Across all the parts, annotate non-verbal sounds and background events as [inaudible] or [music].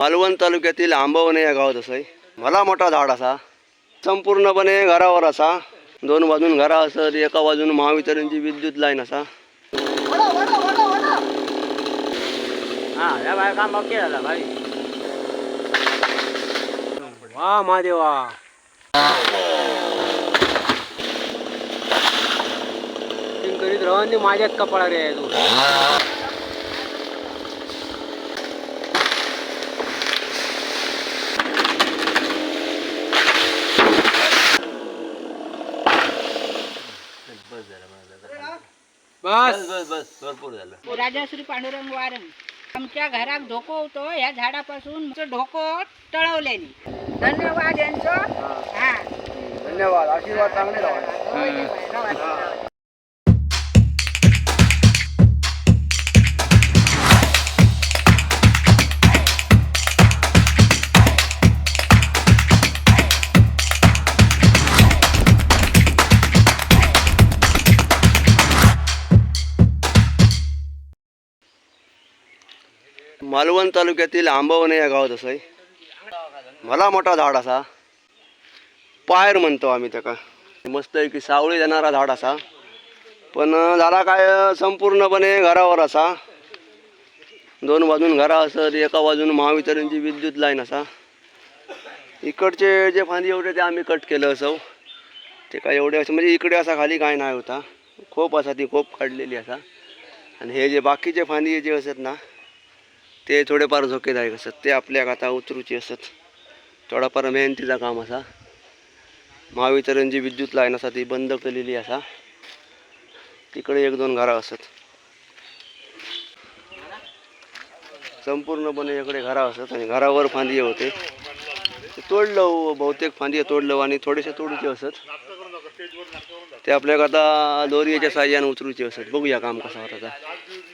मालवण तालुक्यातील आंबवणे या गावात असं भला मोठा झाड असा. संपूर्णपणे घरावर असा. दोन बाजून घरा असत एका बाजून महावितरणची विद्युत लाईन असा. हा काम भाई वा महादेवा. करीत राहून माझ्याच कपाळा रे तू. बस. बस बस भरपूर झालं. राजाश्री पांडुरंग वारंग. आमच्या घरात धोको होतो या झाडापासून ढोको टळवलेली धन्यवाद यांचं. हा. धन्यवाद आशीर्वाद चांगले राहा मालवण तालुक्यातील आंबवणे या गावात असं आहे. भला मोठा झाड असा. पायर म्हणतो आम्ही त्याका मस्त आहे की सावळी देणारा झाड असा. पण झाला काय संपूर्णपणे घरावर असा. दोन बाजून घरा असत एका बाजून महावितरणची विद्युत लाईन असा. इकडचे जे फांदी एवढे ते आम्ही कट केलं असं. ते काय एवढे असं म्हणजे इकडे असा खाली काय नाही होता. खोप असा ती खोप काढलेली असा. आणि हे जे बाकीचे फांदी जे असत ना ते थोडेफार धोकेदायक असत ते आपल्या आता उतरूची असत थोडाफार मेहनतीचा काम असा. महावितरण जी विद्युत लाईन असा ती बंद केलेली असा. तिकडे एक दोन घरा असत संपूर्णपणे इकडे घरा असत आणि घरावर फांदी होते. तोडलं हो, बहुतेक फांदी तोडलं आणि थोडेसे तोडूचे असत ते आपल्याला आता दोरीच्या साह्याने उतरूचे असत बघूया काम कसं होतं आता.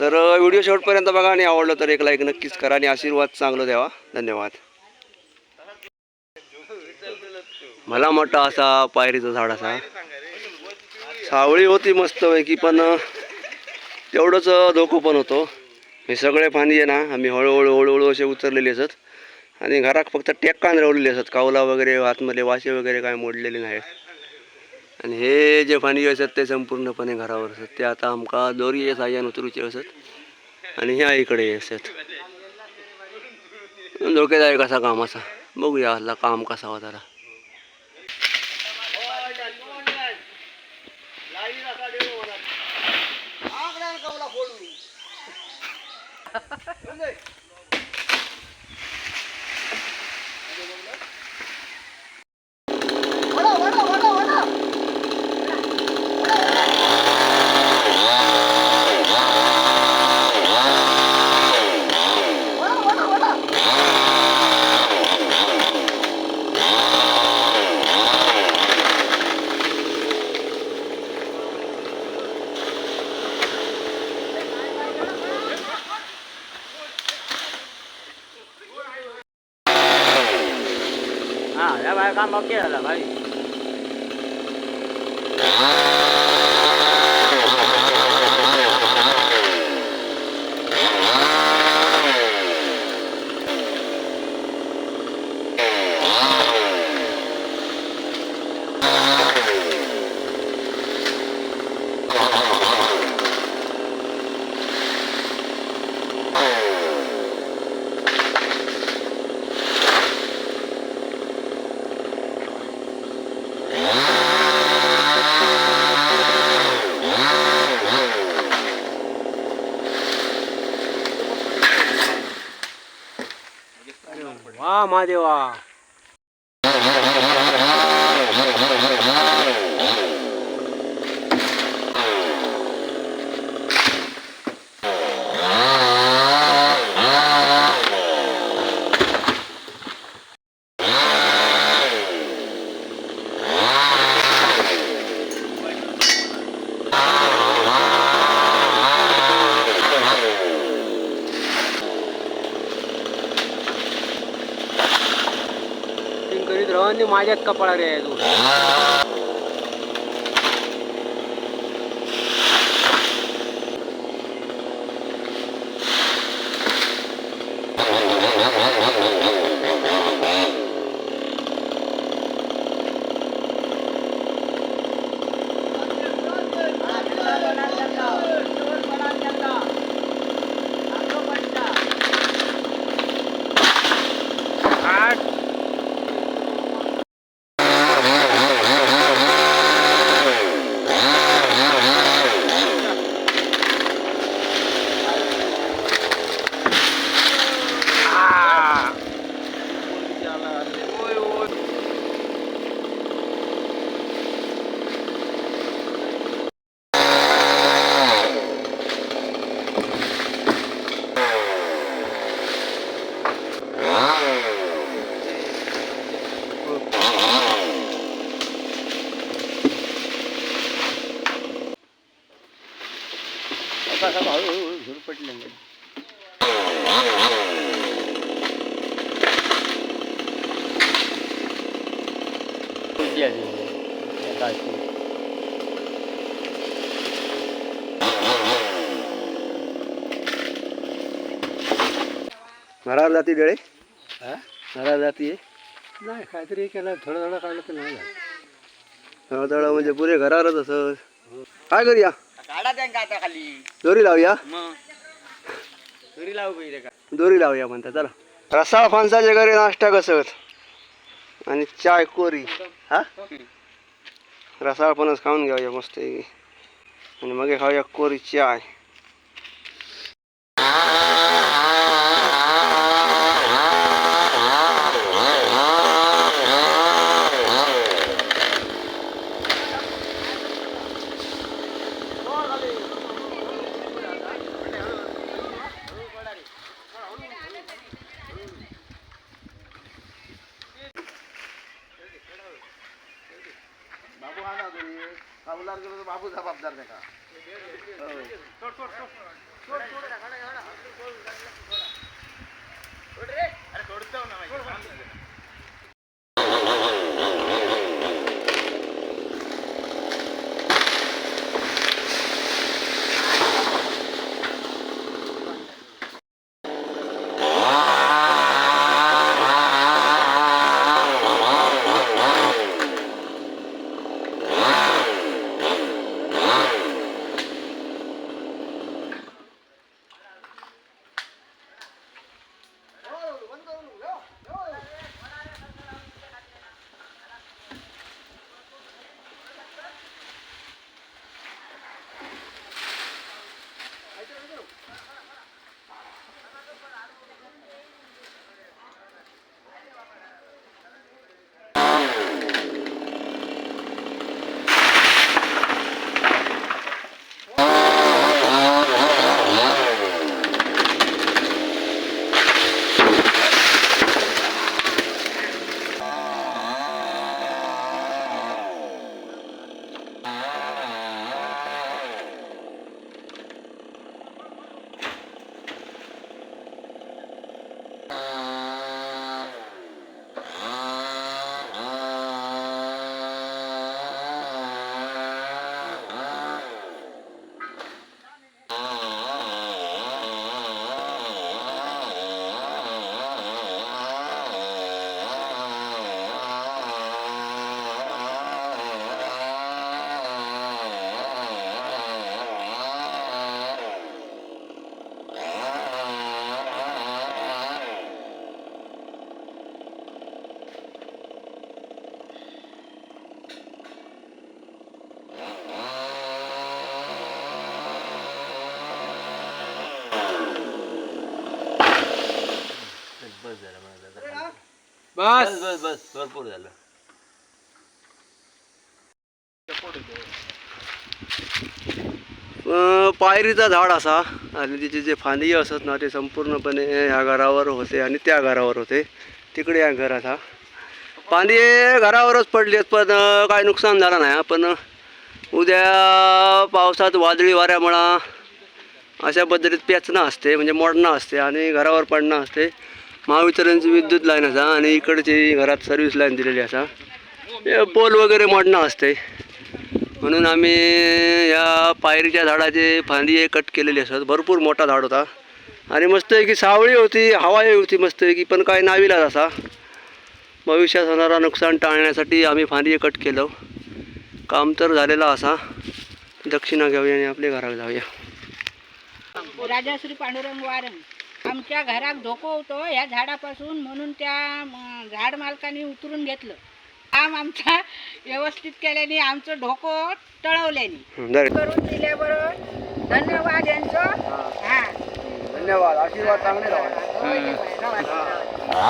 तर व्हिडिओ शेवटपर्यंत बघा आणि आवडलं तर एक लाईक नक्कीच करा आणि आशीर्वाद चांगलं द्यावा. धन्यवाद. मला मोठा असा पायरीचं झाड असा. सावळी होती मस्त पैकी पण तेवढंच धोको पण होतो. हे सगळे फांदी आहे ना आम्ही हळूहळू हळूहळू असे उतरलेले असत. आणि घरात फक्त टेक्कान रवलेले असत. कावला वगैरे आतमधले वाशे वगैरे काय मोडलेले नाहीत. आणि हे जे फांदी असत ते संपूर्णपणे घरावर असत. ते आता आमका दोरी साह्यान उतरूचे असत. आणि ह्या इकडे असत. धोकेदायक असा काम असा. बघूया असला काम कसा होता जरा. हा या बाय काम ओके झालं भाई वा महादेवा Acting करीत राहून माझ्याच [laughs] कपाळा रे तू कसा हळूहळू झुर पडले घरावर जाती डळे घरावर जाती नाही काहीतरी केलं थोडं थोडं काढलं तर नाही दळ म्हणजे पुरे घरावरच असं. काय करूया? काढा त्यांका आता खाली. दोरी लावूया? मग. घरी लावू पाहिजे का? दोरी लावूया म्हणता चला. रसाळ फणसाच्या घरी नाश्ता कसत? आणि चाय कोरी हा? रसाळ फणस खाऊन घेऊया मस्त आणि मग खाऊया कोरी चाय. বাবু জবাবদার দেখা बस. बस बस भरपूर झालं. अं, पायरीचा झाड असा आणि तिचे जे फांदी असत ना ते संपूर्णपणे ह्या घरावर होते आणि त्या घरावर होते. तिकडे या घर असा फांदी घरावरच पडली आहेत पण अं, काय नुकसान झालं नाही पण उद्या पावसात वादळी वाऱ्यामुळं अशा पद्धतीत पेचणं असते म्हणजे मोडणं असते आणि घरावर पडणं असते. महावितरणची विद्युत लाईन असा आणि इकडची घरात सर्व्हिस लाईन दिलेली असा. हे पोल वगैरे मोडणं असते म्हणून आम्ही या पायरीच्या झाडाचे फांदी कट केलेली असतात भरपूर मोठा झाड होता. आणि मस्त की सावळी होती हवाही होती मस्त की पण काय नाविला असा. भविष्यात होणारा नुकसान टाळण्यासाठी आम्ही फांदी कट केलं. काम तर झालेलं असा. दक्षिणा घेऊया आणि आपल्या घरात जाऊया. राजाश्री पांडुरंग वारंग. आमच्या घरात धोको होतो या झाडापासून म्हणून त्या झाड मालकाने उतरून घेतलं. काम आमचा व्यवस्थित केल्याने आमचं डोको टळवल्याने. करून दिल्याबरोबर धन्यवाद यांचं. हा. धन्यवाद. आशीर्वाद चांगले होय, होय, होय.